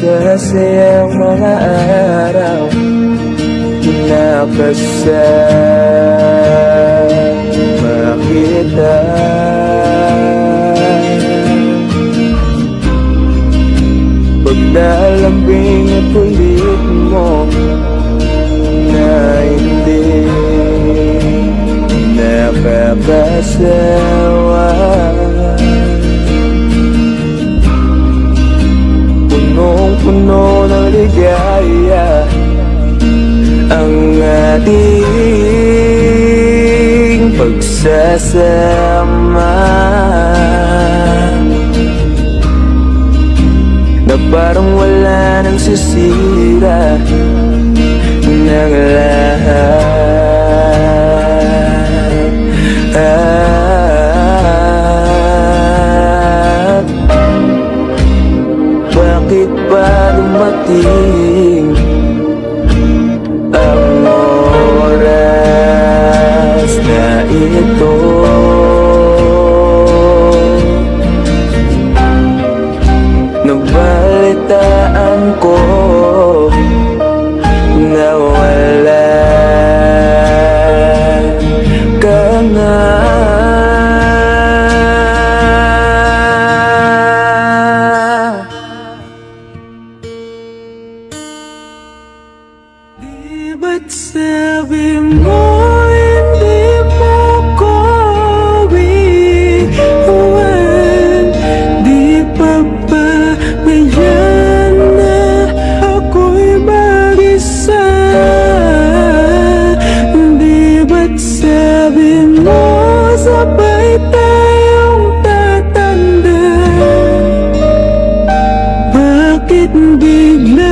Masasayang mga araw Nakasama kita Paglalambing at ulit mo Na hindi nakakasawa ligaya Ang ating pagsasama. Na parang wala nang sisira Bakit ba dumating Ang oras na ito? Nabalitaan ko Na wala ka na ba't sabi mo hindi mo ko iwan Di pa ba ngayon na ako'y mag-isa? Di ba't sabi mo sabay tayong tatanda bakit bigla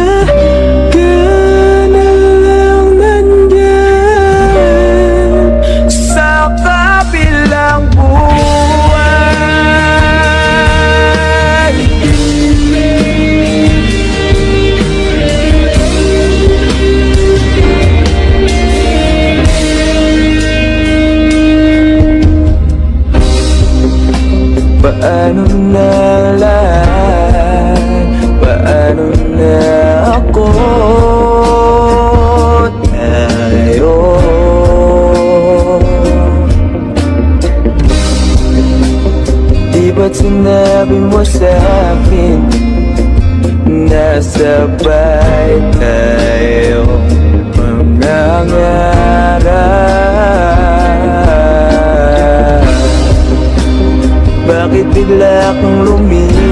Paano na lang Paano na ako? Tayo. Di ba't sinabi mo sa akin Nasabay tayo bigla kang lumili